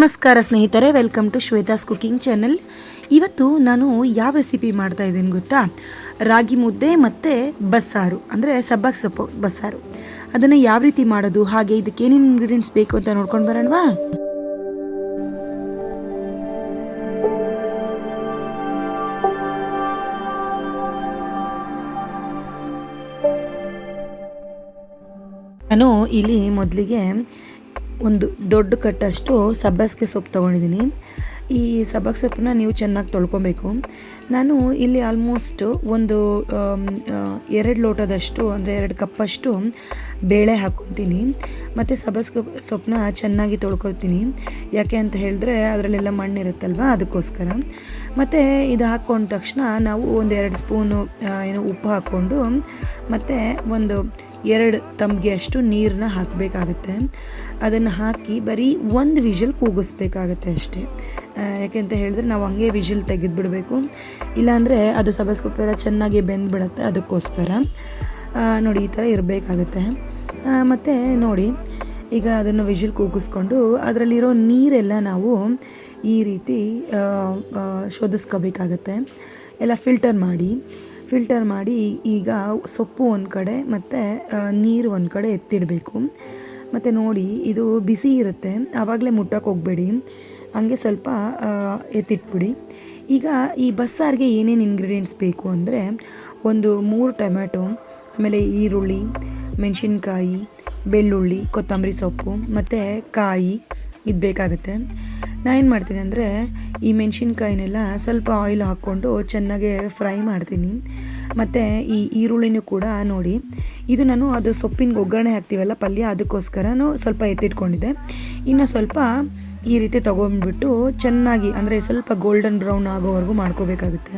ನಮಸ್ಕಾರ ಸ್ನೇಹಿತರೆ welcome to Shwetha's cooking channel ಇವತ್ತು ನಾನು ಯಾವ ರೆಸಿಪಿ ಮಾಡ್ತಾ ಇದ್ದೀನಿ ಗೊತ್ತಾ? ರಾಗಿ ಮುದ್ದೆ ಮತ್ತು ಬಸ್ಸಾರು, ಅಂದರೆ ಸಬ್ಬಾಕ್ ಸೊಪ್ಪು, ಬಸ್ಸಾರು. ಅದನ್ನು ಯಾವ ರೀತಿ ಮಾಡೋದು, ಹಾಗೆ ಇದಕ್ಕೆ ಏನೇನು ಇಂಗ್ರೀಡಿಯೆಂಟ್ಸ್ ಬೇಕು ಅಂತ ನೋಡ್ಕೊಂಡು ಬರೋಣವಾ? ನಾನು ಇಲ್ಲಿ ಮೊದಲಿಗೆ ಒಂದು ದೊಡ್ಡ ಕಟ್ಟಷ್ಟು ಸಬ್ಬಸಿಗೆ ಸೊಪ್ಪು ತೊಗೊಂಡಿದ್ದೀನಿ. ಈ ಸಬ್ಬಕ್ ಸೊಪ್ಪನ್ನ ನೀವು ಚೆನ್ನಾಗಿ ತೊಳ್ಕೊಬೇಕು. ನಾನು ಇಲ್ಲಿ ಆಲ್ಮೋಸ್ಟ್ ಒಂದು ಎರಡು ಲೋಟದಷ್ಟು, ಅಂದರೆ ಎರಡು ಕಪ್ಪಷ್ಟು ಬೇಳೆ ಹಾಕ್ಕೊತೀನಿ. ಮತ್ತು ಸಬ್ಬಸ್ಗೆ ಸೊಪ್ಪನ್ನ ಚೆನ್ನಾಗಿ ತೊಳ್ಕೊತೀನಿ. ಯಾಕೆ ಅಂತ ಹೇಳಿದ್ರೆ ಅದರಲ್ಲೆಲ್ಲ ಮಣ್ಣಿರುತ್ತಲ್ವ, ಅದಕ್ಕೋಸ್ಕರ. ಮತ್ತು ಇದು ಹಾಕ್ಕೊಂಡ ತಕ್ಷಣ ನಾವು ಒಂದು ಎರಡು ಸ್ಪೂನು ಏನು ಉಪ್ಪು ಹಾಕ್ಕೊಂಡು, ಮತ್ತು ಒಂದು ಎರಡು ತಮಗೆ ಅಷ್ಟು ನೀರನ್ನ ಹಾಕಬೇಕಾಗತ್ತೆ. ಅದನ್ನು ಹಾಕಿ ಬರೀ ಒಂದು ವಿಷಲ್ ಕೂಗಿಸ್ಬೇಕಾಗತ್ತೆ ಅಷ್ಟೇ. ಯಾಕೆಂತ ಹೇಳಿದ್ರೆ ನಾವು ಹಂಗೆ ವಿಷಲ್ ತೆಗೆದುಬಿಡಬೇಕು. ಇಲ್ಲಾಂದರೆ ಅದು ಸಬಸ್ಕೊಪ್ಪೆಲ್ಲ ಚೆನ್ನಾಗಿ ಬೆಂದ್ಬಿಡುತ್ತೆ ಅದಕ್ಕೋಸ್ಕರ. ನೋಡಿ, ಈ ಥರ ಇರಬೇಕಾಗತ್ತೆ. ಮತ್ತು ನೋಡಿ, ಈಗ ಅದನ್ನು ವಿಷಲ್ ಕೂಗಿಸ್ಕೊಂಡು ಅದರಲ್ಲಿರೋ ನೀರೆಲ್ಲ ನಾವು ಈ ರೀತಿ ಶೋಧಿಸ್ಕೋಬೇಕಾಗತ್ತೆ. ಎಲ್ಲ ಫಿಲ್ಟರ್ ಮಾಡಿ ಫಿಲ್ಟರ್ ಮಾಡಿ ಈಗ ಸೊಪ್ಪು ಒಂದು ಕಡೆ ಮತ್ತು ನೀರು ಒಂದು ಕಡೆ ಎತ್ತಿಡಬೇಕು. ಮತ್ತು ನೋಡಿ, ಇದು ಬಿಸಿ ಇರುತ್ತೆ. ಆವಾಗಲೇ ಮುಟ್ಟಕ್ಕೆ ಹೋಗಬೇಡಿ. ಹಂಗೆ ಸ್ವಲ್ಪ ಎತ್ತಿಟ್ಬಿಡಿ. ಈಗ ಈ ಬಸ್ಸಾರಿಗೆ ಏನೇನು ಇಂಗ್ರೀಡಿಯೆಂಟ್ಸ್ ಬೇಕು ಅಂದರೆ, ಒಂದು ಮೂರು ಟೊಮ್ಯಾಟೊ, ಆಮೇಲೆ ಈರುಳ್ಳಿ, ಮೆಣಸಿನ್ಕಾಯಿ, ಬೆಳ್ಳುಳ್ಳಿ, ಕೊತ್ತಂಬರಿ ಸೊಪ್ಪು, ಮತ್ತು ಕಾಯಿ ಇದು ಬೇಕಾಗುತ್ತೆ ನಾನು ಏನು ಮಾಡ್ತೀನಿ ಅಂದರೆ, ಈ ಮೆಣಸಿನ್ಕಾಯಿನೆಲ್ಲ ಸ್ವಲ್ಪ ಆಯಿಲ್ ಹಾಕ್ಕೊಂಡು ಚೆನ್ನಾಗಿ ಫ್ರೈ ಮಾಡ್ತೀನಿ. ಮತ್ತು ಈ ಈರುಳ್ಳಿನೂ ಕೂಡ ನೋಡಿ. ಇದು ನಾನು ಅದು ಸೊಪ್ಪಿನ ಒಗ್ಗರಣೆ ಹಾಕ್ತೀವಲ್ಲ, ಪಲ್ಯ ಅದಕ್ಕೋಸ್ಕರನೂ ಸ್ವಲ್ಪ ಎತ್ತಿಟ್ಕೊಂಡಿದ್ದೆ. ಇನ್ನು ಸ್ವಲ್ಪ ಈ ರೀತಿ ತೊಗೊಂಡ್ಬಿಟ್ಟು ಚೆನ್ನಾಗಿ, ಅಂದರೆ ಸ್ವಲ್ಪ ಗೋಲ್ಡನ್ ಬ್ರೌನ್ ಆಗೋವರೆಗೂ ಮಾಡ್ಕೋಬೇಕಾಗುತ್ತೆ.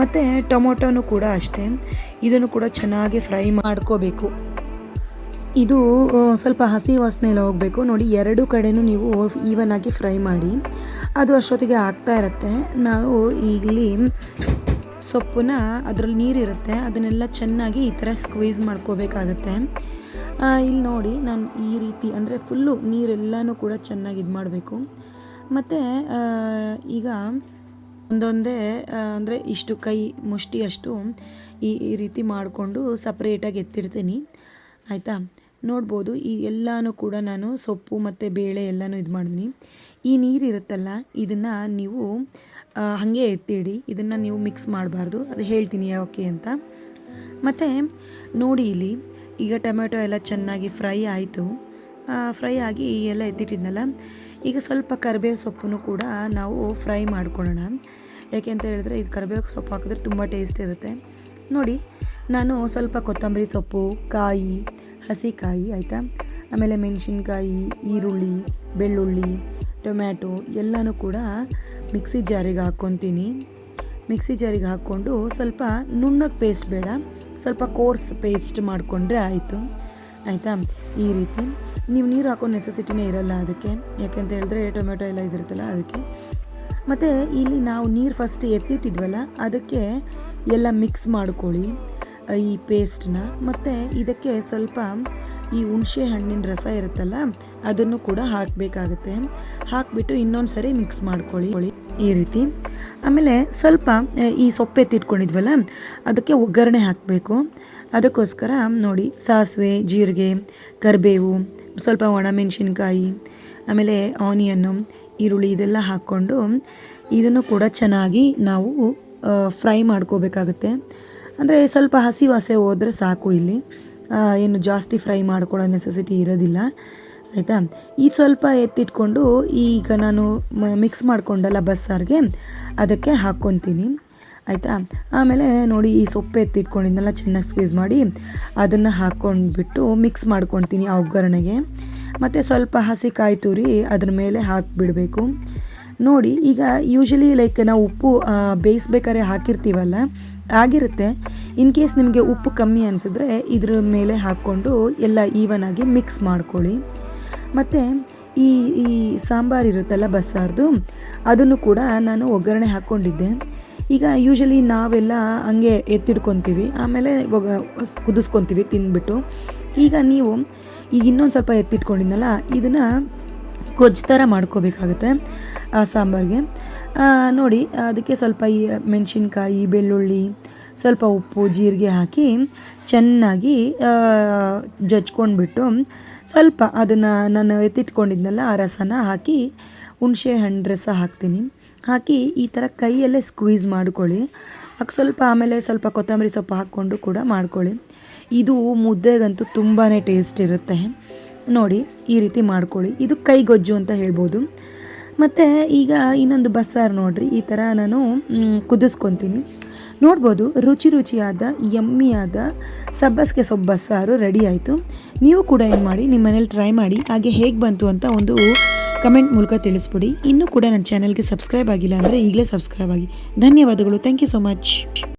ಮತ್ತು ಟೊಮೊಟೊನೂ ಕೂಡ ಅಷ್ಟೇ. ಇದನ್ನು ಕೂಡ ಚೆನ್ನಾಗಿ ಫ್ರೈ ಮಾಡ್ಕೋಬೇಕು. ಇದು ಸ್ವಲ್ಪ ಹಸಿ ವಾಸನೆಲ್ಲ ಹೋಗಬೇಕು. ನೋಡಿ, ಎರಡು ಕಡೆನೂ ನೀವು ಈವನ್ ಆಗಿ ಫ್ರೈ ಮಾಡಿ, ಅದು ಅಷ್ಟೊತ್ತಿಗೆ ಆಗ್ತಾ ಇರುತ್ತೆ. ನಾವು ಇಲ್ಲಿ ಸೊಪ್ಪನ್ನ, ಅದರಲ್ಲಿ ನೀರಿರುತ್ತೆ ಅದನ್ನೆಲ್ಲ ಚೆನ್ನಾಗಿ ಈ ಥರ ಸ್ಕ್ವೀಸ್ ಮಾಡ್ಕೋಬೇಕಾಗತ್ತೆ. ಇಲ್ಲಿ ನೋಡಿ, ನಾನು ಈ ರೀತಿ, ಅಂದರೆ ಫುಲ್ಲು ನೀರೆಲ್ಲನೂ ಕೂಡ ಚೆನ್ನಾಗಿ ಇದು ಮಾಡಬೇಕು. ಮತ್ತು ಈಗ ಒಂದೊಂದೇ ಅಂದರೆ ಇಷ್ಟು ಕೈ ಮುಷ್ಟಿಯಷ್ಟು ಈ ಈ ರೀತಿ ಮಾಡಿಕೊಂಡು ಸಪ್ರೇಟಾಗಿ ಎತ್ತಿರ್ತೀನಿ ಆಯಿತಾ? ನೋಡ್ಬೋದು. ಈ ಎಲ್ಲನೂ ಕೂಡ ನಾನು ಸೊಪ್ಪು ಮತ್ತು ಬೇಳೆ ಎಲ್ಲನೂ ಇದು ಮಾಡಿದ್ನಿ ಈ ನೀರು ಇರುತ್ತಲ್ಲ, ಇದನ್ನು ನೀವು ಹಾಗೆ ಎತ್ತಿಡಿ. ಇದನ್ನು ನೀವು ಮಿಕ್ಸ್ ಮಾಡಬಾರ್ದು. ಅದು ಹೇಳ್ತೀನಿ ಯಾಕೆ ಅಂತ. ಮತ್ತು ನೋಡಿ ಇಲ್ಲಿ, ಈಗ ಟೊಮೆಟೊ ಎಲ್ಲ ಚೆನ್ನಾಗಿ ಫ್ರೈ ಆಯಿತು. ಫ್ರೈ ಆಗಿ ಎಲ್ಲ ಎತ್ತಿಟ್ಟಿದ್ನಲ್ಲ, ಈಗ ಸ್ವಲ್ಪ ಕರಿಬೇವು ಸೊಪ್ಪನ್ನು ಕೂಡ ನಾವು ಫ್ರೈ ಮಾಡ್ಕೊಳ್ಳೋಣ. ಯಾಕೆ ಅಂತ ಹೇಳಿದ್ರೆ, ಇದು ಕರಿಬೇವು ಸೊಪ್ಪು ಹಾಕಿದ್ರೆ ತುಂಬ ಟೇಸ್ಟ್ ಇರುತ್ತೆ. ನೋಡಿ, ನಾನು ಸ್ವಲ್ಪ ಕೊತ್ತಂಬರಿ ಸೊಪ್ಪು, ಕಾಯಿ ಹಸಿಕಾಯಿ, ಆಯಿತಾ? ಆಮೇಲೆ ಮೆಣಸಿನ್ಕಾಯಿ, ಈರುಳ್ಳಿ, ಬೆಳ್ಳುಳ್ಳಿ, ಟೊಮ್ಯಾಟೊ ಎಲ್ಲನೂ ಕೂಡ ಮಿಕ್ಸಿ ಜಾರಿಗೆ ಹಾಕ್ಕೊತೀನಿ. ಮಿಕ್ಸಿ ಜಾರಿಗೆ ಹಾಕ್ಕೊಂಡು ಸ್ವಲ್ಪ ನುಣ್ಣಗೆ ಪೇಸ್ಟ್ ಬೇಡ, ಸ್ವಲ್ಪ ಕೋರ್ಸ್ ಪೇಸ್ಟ್ ಮಾಡಿಕೊಂಡ್ರೆ ಆಯಿತು. ಆಯಿತಾ? ಈ ರೀತಿ. ನೀವು ನೀರು ಹಾಕೋ ನೆಸೆಸಿಟಿನೇ ಇರಲ್ಲ ಅದಕ್ಕೆ. ಯಾಕೆಂತ ಹೇಳಿದ್ರೆ ಟೊಮೆಟೊ ಎಲ್ಲ ಇದಿರುತ್ತಲ್ಲ ಅದಕ್ಕೆ. ಮತ್ತು ಇಲ್ಲಿ ನಾವು ನೀರು ಫಸ್ಟ್ ಎತ್ತಿಟ್ಟಿದ್ವಲ್ಲ, ಅದಕ್ಕೆ ಎಲ್ಲ ಮಿಕ್ಸ್ ಮಾಡ್ಕೊಳ್ಳಿ. ಈ ಪೇಸ್ಟ್ನ. ಮತ್ತು ಇದಕ್ಕೆ ಸ್ವಲ್ಪ ಈ ಹುಣಸೆ ಹಣ್ಣಿನ ರಸ ಇರುತ್ತಲ್ಲ, ಅದನ್ನು ಕೂಡ ಹಾಕಬೇಕಾಗುತ್ತೆ. ಹಾಕಿಬಿಟ್ಟು ಇನ್ನೊಂದು ಸರಿ ಮಿಕ್ಸ್ ಮಾಡ್ಕೊಳ್ಳಿ. ಈ ರೀತಿ. ಆಮೇಲೆ ಸ್ವಲ್ಪ ಈ ಸೊಪ್ಪು ತಿಟ್ಕೊಂಡಿದ್ವಲ್ಲ ಅದಕ್ಕೆ ಒಗ್ಗರಣೆ ಹಾಕಬೇಕು. ಅದಕ್ಕೋಸ್ಕರ ನೋಡಿ, ಸಾಸಿವೆ, ಜೀರಿಗೆ, ಕರಿಬೇವು, ಸ್ವಲ್ಪ ಒಣಮೆಣಸಿನ್ಕಾಯಿ, ಆಮೇಲೆ ಆನಿಯನ್ನು, ಈರುಳ್ಳಿ ಇದೆಲ್ಲ ಹಾಕ್ಕೊಂಡು ಇದನ್ನು ಕೂಡ ಚೆನ್ನಾಗಿ ನಾವು ಫ್ರೈ ಮಾಡ್ಕೋಬೇಕಾಗುತ್ತೆ. ಅಂದರೆ ಸ್ವಲ್ಪ ಹಸಿ ವಾಸೆ ಹೋದರೆ ಸಾಕು ಇಲ್ಲಿ. ಏನು ಜಾಸ್ತಿ ಫ್ರೈ ಮಾಡ್ಕೊಳ್ಳೋ ನೆಸೆಸಿಟಿ ಇರೋದಿಲ್ಲ. ಆಯಿತಾ? ಈ ಸ್ವಲ್ಪ ಎತ್ತಿಟ್ಕೊಂಡು ಈಗ ನಾನು ಮಿಕ್ಸ್ ಮಾಡ್ಕೊಂಡಲ್ಲ ಬಸ್ಸಾರಿಗೆ, ಅದಕ್ಕೆ ಹಾಕ್ಕೊತೀನಿ. ಆಯಿತಾ? ಆಮೇಲೆ ನೋಡಿ ಈ ಸೊಪ್ಪು ಎತ್ತಿಟ್ಕೊಂಡಿದ್ನೆಲ್ಲ, ಚೆನ್ನಾಗಿ ಸ್ಕ್ವೀಸ್ ಮಾಡಿ ಅದನ್ನು ಹಾಕ್ಕೊಂಡ್ಬಿಟ್ಟು ಮಿಕ್ಸ್ ಮಾಡ್ಕೊತೀನಿ ಆ ಒಗ್ಗರಣೆಗೆ. ಮತ್ತು ಸ್ವಲ್ಪ ಹಸಿ ಕಾಯಿ ತುರಿ ಅದ್ರ ಮೇಲೆ ಹಾಕಿಬಿಡಬೇಕು. ನೋಡಿ, ಈಗ ಯೂಶಲಿ ಲೈಕ್ ನಾವು ಉಪ್ಪು ಬೇಯಿಸ್ಬೇಕಾದ್ರೆ ಹಾಕಿರ್ತೀವಲ್ಲ, ಆಗಿರುತ್ತೆ. ಇನ್ ಕೇಸ್ ನಿಮಗೆ ಉಪ್ಪು ಕಮ್ಮಿ ಅನಿಸಿದ್ರೆ ಇದ್ರ ಮೇಲೆ ಹಾಕ್ಕೊಂಡು ಎಲ್ಲ ಈವನ್ ಆಗಿ ಮಿಕ್ಸ್ ಮಾಡ್ಕೊಳ್ಳಿ. ಮತ್ತು ಈ ಈ ಸಾಂಬಾರು ಇರುತ್ತಲ್ಲ ಬಸ್ಸಾರ್ದು, ಅದನ್ನು ಕೂಡ ನಾನು ಒಗ್ಗರಣೆ ಹಾಕ್ಕೊಂಡಿದ್ದೆ. ಈಗ ಯೂಶಲಿ ನಾವೆಲ್ಲ ಹಂಗೆ ಎತ್ತಿಡ್ಕೊತೀವಿ, ಆಮೇಲೆ ಒಗ, ಕುದಿಸ್ಕೊತೀವಿ, ತಿಂದ್ಬಿಟ್ಟು. ಈಗ ನೀವು, ಈಗ ಇನ್ನೊಂದು ಸ್ವಲ್ಪ ಎತ್ತಿಟ್ಕೊಂಡಿದ್ನಲ್ಲ, ಇದನ್ನು ಗೊಜ್ಜು ಥರ ಮಾಡ್ಕೋಬೇಕಾಗುತ್ತೆ, ಆ, ಸಾಂಬಾರಿಗೆ. ನೋಡಿ, ಅದಕ್ಕೆ ಸ್ವಲ್ಪ ಈ ಮೆಣಸಿನ್ಕಾಯಿ, ಬೆಳ್ಳುಳ್ಳಿ, ಸ್ವಲ್ಪ ಉಪ್ಪು, ಜೀರಿಗೆ ಹಾಕಿ ಚೆನ್ನಾಗಿ ಜಜ್ಕೊಂಡ್ಬಿಟ್ಟು ಸ್ವಲ್ಪ ಅದನ್ನು ನಾನು ಎತ್ತಿಟ್ಕೊಂಡಿದ್ನಲ್ಲ, ಆ ರಸನ ಹಾಕಿ ಹುಣಸೆ ಹಣ್ಣು ರಸ ಹಾಕ್ತೀನಿ. ಹಾಕಿ ಈ ಥರ ಕೈಯಲ್ಲೇ ಸ್ಕ್ವೀಸ್ ಮಾಡ್ಕೊಳ್ಳಿ. ಹಾಕಿ ಸ್ವಲ್ಪ ಆಮೇಲೆ ಸ್ವಲ್ಪ ಕೊತ್ತಂಬರಿ ಸೊಪ್ಪು ಹಾಕ್ಕೊಂಡು ಕೂಡ ಮಾಡ್ಕೊಳ್ಳಿ. ಇದು ಮುದ್ದೆಗಂತೂ ತುಂಬಾ ಟೇಸ್ಟ್ ಇರುತ್ತೆ. ನೋಡಿ, ಈ ರೀತಿ ಮಾಡ್ಕೊಳ್ಳಿ. ಇದು ಕೈಗೊಜ್ಜು ಅಂತ ಹೇಳ್ಬೋದು. ಮತ್ತು ಈಗ ಇನ್ನೊಂದು ಬಸ್ಸಾರು ನೋಡಿರಿ, ಈ ಥರ ನಾನು ಕುದಿಸ್ಕೊತೀನಿ. ನೋಡ್ಬೋದು, ರುಚಿ ರುಚಿಯಾದ ಯಮ್ಮಿಯಾದ ಸಬ್ಬಸ್ಗೆ ಸೊಪ್ಪು ಬಸ್ಸಾರು ರೆಡಿ ಆಯಿತು. ನೀವು ಕೂಡ ಏನು ಮಾಡಿ, ನಿಮ್ಮ ಮನೇಲಿ ಟ್ರೈ ಮಾಡಿ, ಹಾಗೆ ಹೇಗೆ ಬಂತು ಅಂತ ಒಂದು ಕಮೆಂಟ್ ಮೂಲಕ ತಿಳಿಸ್ಬಿಡಿ. ಇನ್ನೂ ಕೂಡ ನನ್ನ ಚಾನಲ್ಗೆ ಸಬ್ಸ್ಕ್ರೈಬ್ ಆಗಿಲ್ಲ ಅಂದರೆ ಈಗಲೇ ಸಬ್ಸ್ಕ್ರೈಬ್ ಆಗಿ. ಧನ್ಯವಾದಗಳು ಥ್ಯಾಂಕ್ ಯು ಸೊ ಮಚ್